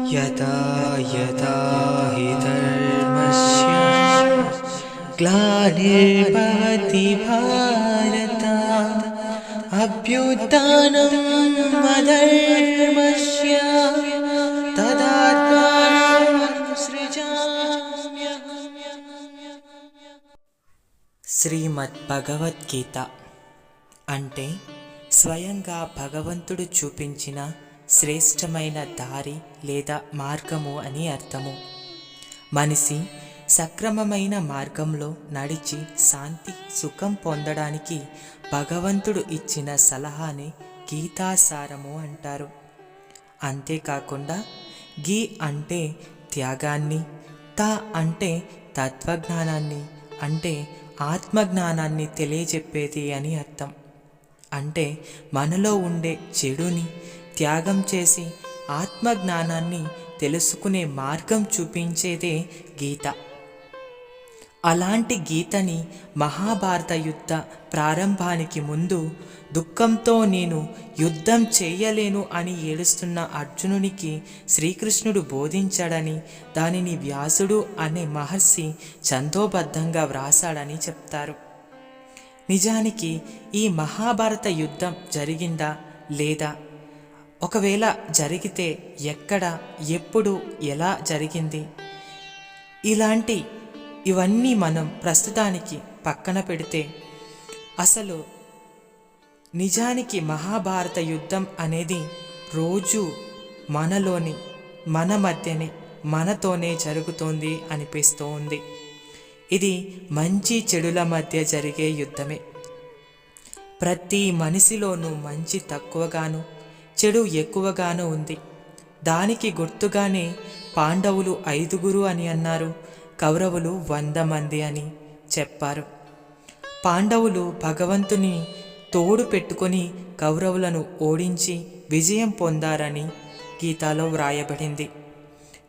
यदा यदा हि धर्मस्य ग्लानिर्भवति भारत अभ्युत्थानं अधर्मस्य तदात्मानं सृजाम्यहम् శ్రీమద్ భగవద్గీత అంటే స్వయంగా భగవంతుడు చూపించిన శ్రేష్టమైన దారి లేదా మార్గము అని అర్థము. మనిషి సక్రమమైన మార్గంలో నడిచి శాంతి సుఖం పొందడానికి భగవంతుడు ఇచ్చిన సలహాని గీతాసారము అంటారు. అంతేకాకుండా గీ అంటే త్యాగాన్ని త అంటే తత్వజ్ఞానాన్ని అంటే ఆత్మజ్ఞానాన్ని తెలియజెప్పేది అని అర్థం. అంటే మనలో ఉండే చెడుని త్యాగం చేసి ఆత్మజ్ఞానాన్ని తెలుసుకునే మార్గం చూపించేదే గీత. అలాంటి గీతని మహాభారత యుద్ధ ప్రారంభానికి ముందు దుఃఖంతో నేను యుద్ధం చేయలేను అని ఏడుస్తున్న అర్జునునికి శ్రీకృష్ణుడు బోధించాడని దానిని వ్యాసుడు అనే మహర్షి చందోబద్ధంగా వ్రాసాడని చెప్తారు. నిజానికి ఈ మహాభారత యుద్ధం జరిగిందా? లేదా? ఒకవేళ జరిగితే ఎక్కడ ఎప్పుడు ఎలా జరిగింది? ఇలాంటి ఇవన్నీ మనం ప్రస్తుతానికి పక్కన పెడితే అసలు నిజానికి మహాభారత యుద్ధం అనేది రోజు మనలోని మన మధ్యనే మనతోనే జరుగుతోంది అనిపిస్తూ ఉంది ఇది మంచి చెడుల మధ్య జరిగే యుద్ధమే. ప్రతి మనిషిలోనూ మంచి తక్కువగాను చెడు ఎక్కువగాను ఉంది. దానికి గుర్తుగానే పాండవులు ఐదుగురు అని అన్నారు. కౌరవులు వంద మంది అని చెప్పారు. పాండవులు భగవంతుని తోడు పెట్టుకొని కౌరవులను ఓడించి విజయం పొందారని గీతాలో వ్రాయబడింది.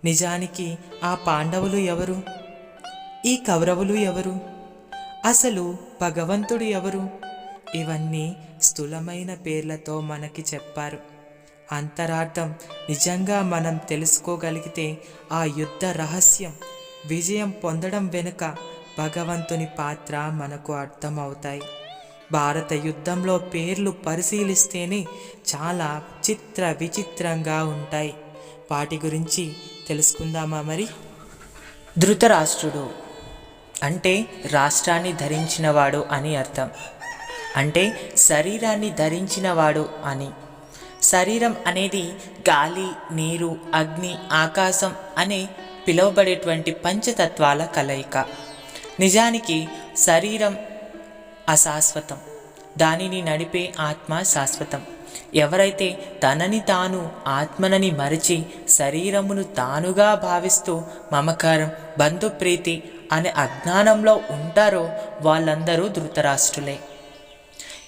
నిజానికి ఆ పాండవులు ఎవరు? ఈ కౌరవులు ఎవరు? అసలు భగవంతుడు ఎవరు? ఇవన్నీ స్థూలమైన పేర్లతో మనకి చెప్పారు. అంతరార్థం నిజంగా మనం తెలుసుకోగలిగితే ఆ యుద్ధ రహస్యం విజయం పొందడం వెనుక భగవంతుని పాత్ర మనకు అర్థమవుతాయి. భారత యుద్ధంలో పేర్లు పరిశీలిస్తేనే చాలా చిత్ర విచిత్రంగా ఉంటాయి. వాటి గురించి తెలుసుకుందామా మరి? ధృతరాష్ట్రుడు అంటే రాష్ట్రాన్ని ధరించినవాడు అని అర్థం. అంటే శరీరాన్ని ధరించినవాడు అని. శరీరం అనేది గాలి నీరు అగ్ని ఆకాశం అనే పిలువబడేటువంటి పంచతత్వాల కలయిక. నిజానికి శరీరం అశాశ్వతం. దానిని నడిపే ఆత్మ శాశ్వతం. ఎవరైతే తనని తాను ఆత్మనని మరిచి శరీరమును తానుగా భావిస్తూ మమకారం బంధుప్రీతి అనే అజ్ఞానంలో ఉంటారో వాళ్ళందరూ ధృతరాష్ట్రులే.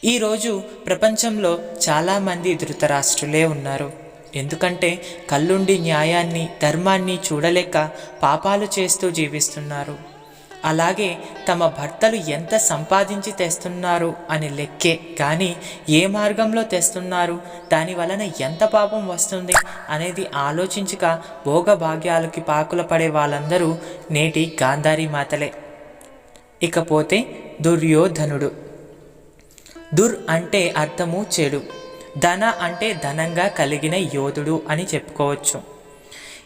ఈరోజు ప్రపంచంలో చాలామంది ధృతరాష్ట్రులే ఉన్నారు. ఎందుకంటే కళ్ళుండి న్యాయాన్ని ధర్మాన్ని చూడలేక పాపాలు చేస్తూ జీవిస్తున్నారు. అలాగే తమ భర్తలు ఎంత సంపాదించి తెస్తున్నారు అని లెక్కే. కానీ ఏ మార్గంలో తెస్తున్నారు? దాని వలన ఎంత పాపం వస్తుంది? అనేది ఆలోచించక భోగభాగ్యాలకి పాకుల పడే వాళ్ళందరూ నేటి గాంధారి మాతలే. ఇకపోతే దుర్యోధనుడు దుర్ అంటే అర్థము చెడు ధన అంటే ధనంగా కలిగిన యోధుడు అని చెప్పుకోవచ్చు.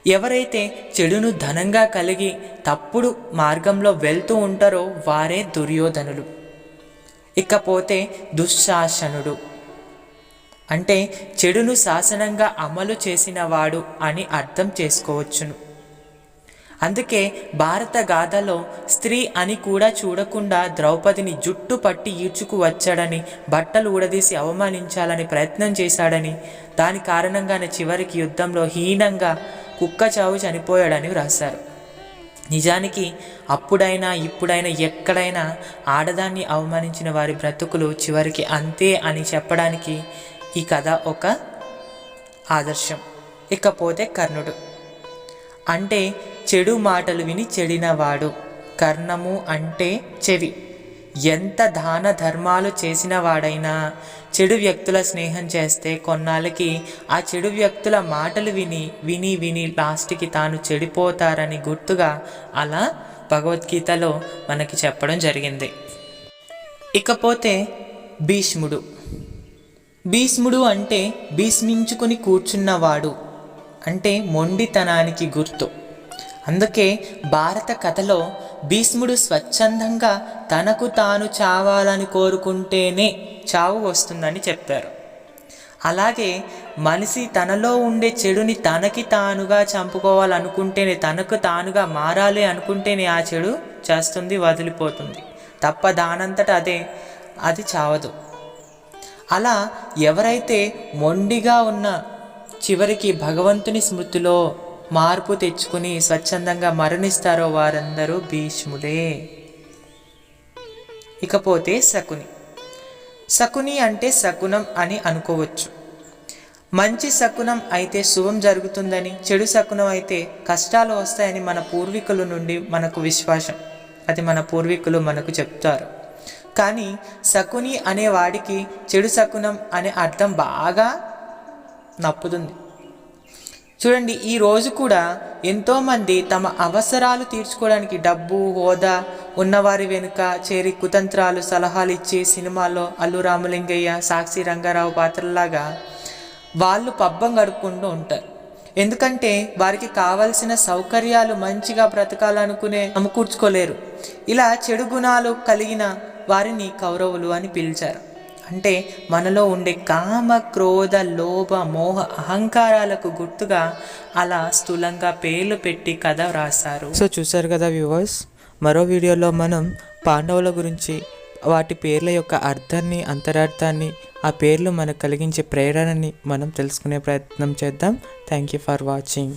ఎవరైతే చెడును ధనంగా కలిగి తప్పుడు మార్గంలో వెళ్తూ ఉంటారో వారే దుర్యోధనులు. ఇకపోతే దుశ్శాసనుడు అంటే చెడును శాసనంగా అమలు చేసినవాడు అని అర్థం చేసుకోవచ్చును. అందుకే భారత గాథలో స్త్రీ అని కూడా చూడకుండా ద్రౌపదిని జుట్టు పట్టి ఈడ్చుకు వచ్చాడని బట్టలు ఊడదీసి అవమానించాలని ప్రయత్నం చేశాడని దాని కారణంగానే చివరికి యుద్ధంలో హీనంగా కుక్క చావు చనిపోయాడని వ్రాశారు. నిజానికి అప్పుడైనా ఇప్పుడైనా ఎక్కడైనా ఆడదాన్ని అవమానించిన వారి బ్రతుకులు చివరికి అంతే అని చెప్పడానికి ఈ కథ ఒక ఆదర్శం. ఇకపోతే కర్ణుడు. అంటే చెడు మాటలు విని చెడినవాడు. కర్ణము అంటే చెవి. ఎంత దాన ధర్మాలు చేసిన వాడైనా చెడు వ్యక్తుల స్నేహం చేస్తే కొన్నాళ్ళకి ఆ చెడు వ్యక్తుల మాటలు విని విని విని లాస్ట్కి తాను చెడిపోతారని గుర్తుగా అలా భగవద్గీతలో మనకి చెప్పడం జరిగింది. ఇకపోతే భీష్ముడు. భీష్ముడు అంటే భీష్మించుకుని కూర్చున్నవాడు. అంటే మొండితనానికి గుర్తు. అందుకే భారత కథలో భీష్ముడు స్వచ్ఛందంగా తనకు తాను చావాలని కోరుకుంటేనే చావు వస్తుందని చెప్పారు అలాగే మనిషి తనలో ఉండే చెడుని తనకి తానుగా చంపుకోవాలనుకుంటేనే తనకు తానుగా మారాలి అనుకుంటేనే ఆ చెడు చేస్తుంది వదిలిపోతుంది. తప్ప దానంతట అదే అది చావదు. అలా ఎవరైతే మొండిగా ఉన్న చివరికి భగవంతుని స్మృతిలో మార్పు తెచ్చుకుని స్వచ్ఛందంగా మరణిస్తారో వారందరూ భీష్ముడే ఇకపోతే శకుని. శకుని అంటే శకునం అని అనుకోవచ్చు. మంచి శకునం అయితే శుభం జరుగుతుందని చెడు శకునం అయితే కష్టాలు వస్తాయని మన పూర్వీకుల నుండి మనకు విశ్వాసం. అది మన పూర్వీకులు మనకు చెప్తారు. కానీ శకుని అనే వాడికి చెడు శకునం అనే అర్థం బాగా నప్పుతుంది. చూడండి ఈ రోజు కూడా ఎంతోమంది తమ అవసరాలు తీర్చుకోవడానికి డబ్బు హోదా ఉన్నవారి వెనుక చేరి కుతంత్రాలు సలహాలు ఇచ్చి సినిమాలో అల్లు రామలింగయ్య సాక్షి రంగారావు పాత్రలాగా వాళ్ళు పబ్బం గడుపుకుంటూ ఉంటారు. ఎందుకంటే వారికి కావలసిన సౌకర్యాలు మంచిగా బ్రతకాలనుకునే అమ్ముకూర్చుకోలేరు ఇలా చెడు గుణాలు కలిగిన వారిని కౌరవులు అని పిలిచారు. అంటే మనలో ఉండే కామ క్రోధ లోభ మోహ అహంకారాలకు గుర్తుగా అలా స్థూలంగా పేర్లు పెట్టి కథ వ్రాస్తారు సో చూసారు కదా వ్యూవర్స్? మరో వీడియోలో మనం పాండవుల గురించి వాటి పేర్ల యొక్క అర్థాన్ని అంతరార్థాన్ని ఆ పేర్లు మనకు కలిగించే ప్రేరణని మనం తెలుసుకునే ప్రయత్నం చేద్దాం. Thank you for watching